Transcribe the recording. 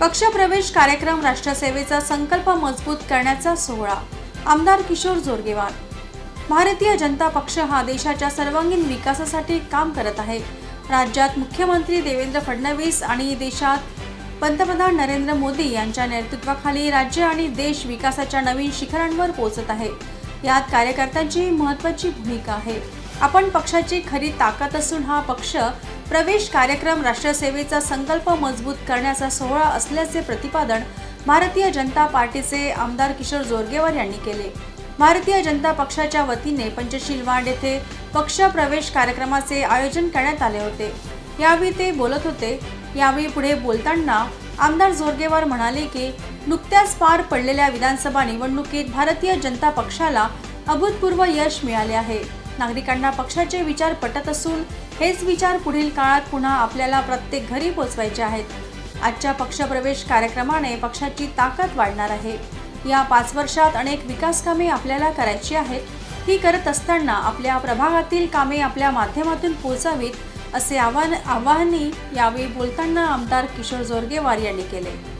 पक्षप्रवेश कार्यक्रम राष्ट्रसेवेचा संकल्प मजबूत करण्याचा सोहळा. आमदार किशोर जोरगेवार. भारतीय जनता पक्ष हा देशाच्या सर्वांगीण विकासासाठी काम करत आहे. राज्यात मुख्यमंत्री देवेंद्र फडणवीस आणि देशात पंतप्रधान नरेंद्र मोदी यांच्या नेतृत्वाखाली राज्य आणि देश विकासाच्या नवीन शिखरांवर पोहोचत आहे. यात कार्यकर्त्यांची महत्त्वाची भूमिका आहे. आपण पक्षाची खरी ताकद असून हा पक्ष प्रवेश कार्यक्रम राष्ट्रसेवेचा संकल्प मजबूत करण्याचा सोहळा असल्याचे प्रतिपादन भारतीय जनता पार्टीचे आमदार किशोर जोरगेवार यांनी केले. भारतीय जनता पक्षाच्या वतीने पंचशील वाड येथे पक्ष प्रवेश कार्यक्रमाचे आयोजन करण्यात आले होते. यावेळी ते बोलत होते. यावेळी पुढे बोलताना आमदार जोरगेवार म्हणाले की नुकत्याच पार पडलेल्या विधानसभा निवडणुकीत भारतीय जनता पक्षाला अभूतपूर्व यश मिळाले आहे. नागरिकांना पक्षाचे विचार पटत असून हेच विचार पुढील काळात पुन्हा आपल्याला प्रत्येक घरी पोचवायचे आहेत. आजच्या पक्षप्रवेश कार्यक्रमाने पक्षाची ताकद वाढणार आहे. या पाच वर्षात अनेक विकास कामे आपल्याला करायची आहेत. ही करत असताना आपल्या प्रभागातील कामे आपल्या माध्यमातून पोचावीत असे आव्हान आवाहनही यावेळी बोलताना आमदार किशोर जोरगेवार यांनी केले.